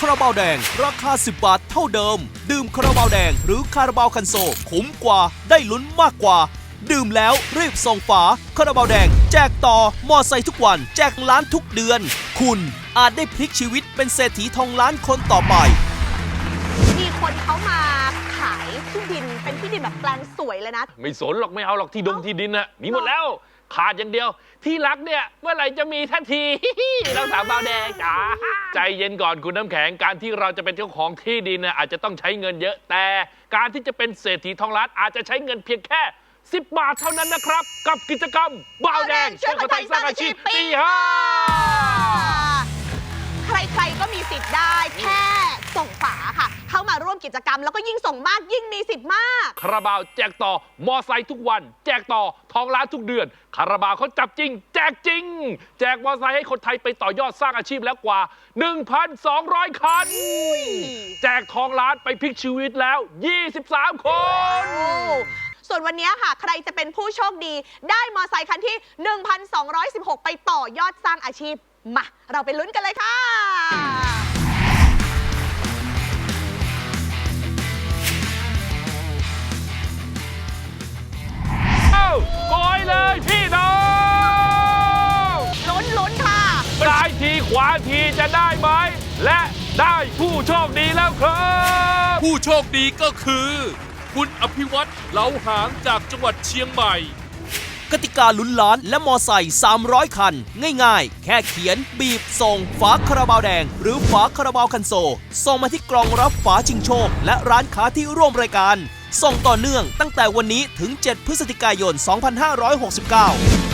คาราบาวแดง ราคา 10 บาทเท่าเดิม ดื่มคาราบาวแดงหรือคาราบาวคันโซคุ้มกว่าได้ลุ้นมากกว่า ดื่มแล้วรีบส่งฝาคาราบาวแดง แจกต่อมอไซค์ทุกวัน แจกล้านทุกเดือน คุณอาจได้พลิกชีวิตเป็นเศรษฐีทองล้านคนต่อไป มีคนเขามาขายที่ดินเป็นที่ดินแบบแปลงสวยเลยนะ ไม่สนหรอกไม่เอาหรอกที่ดงที่ดินน่ะมีหมดแล้ว ขาดอย่างเดียว ที่รักเนี่ยเมื่อไหร่จะมีทันทีเราสาวบาวแดงจ๋าใจเย็นก่อนคุณน้ำแข็งการที่เราจะเป็นเจ้าของที่ดินน่ะอาจจะต้องใช้เงินเยอะ แต่การที่จะเป็นเศรษฐีทองล้านอาจจะใช้เงินเพียงแค่ 10 บาทเท่านั้นนะครับ กับกิจกรรมบาวแดงช่วยคนไทยสร้างอาชีพปีห้า ใครๆก็มีสิทธิ์ได้แค่ส่งฝาค่ะ เข้ามาร่วมกิ จกรรม แล้วก็ยิ่งส่งมากยิ่งมีสิทธิ์มาก คาราบาวแจกต่อ มอไซค์ทุกวัน แจกต่อทองล้านทุกเดือน คาราบาวเขาจับจริง แจกจริง แจกมอไซค์ให้คนไทยไปต่อยอดสร้างอาชีพแล้วกว่า 1,200 คัน แจกทองล้านไปพลิกชีวิตแล้ว 23 คนโอ้ส่วนวันนี้ค่ะ ใครจะเป็นผู้โชคดี ได้มอไซค์คันที่ 1,216 ไปต่อยอดสร้างอาชีพ มา เราไปลุ้นกันเลยค่ะ ขวาทีจะได้ไหม และได้ผู้โชคดีแล้วครับ ผู้โชคดีก็คือ คุณอภิวัตรเหลาหางจากจังหวัดเชียงใหม่ กติกาลุ้นล้านและมอไซค์300 คัน ง่ายๆ แค่เขียนบีบส่งฝาคาราบาวแดง หรือฝาคาราบาวคันโซลส่งมาที่กล่องรับฝาชิงโชค และร้านค้าที่ร่วมรายการ ส่งต่อเนื่องตั้งแต่วันนี้ถึง 7 พฤศจิกายน 2569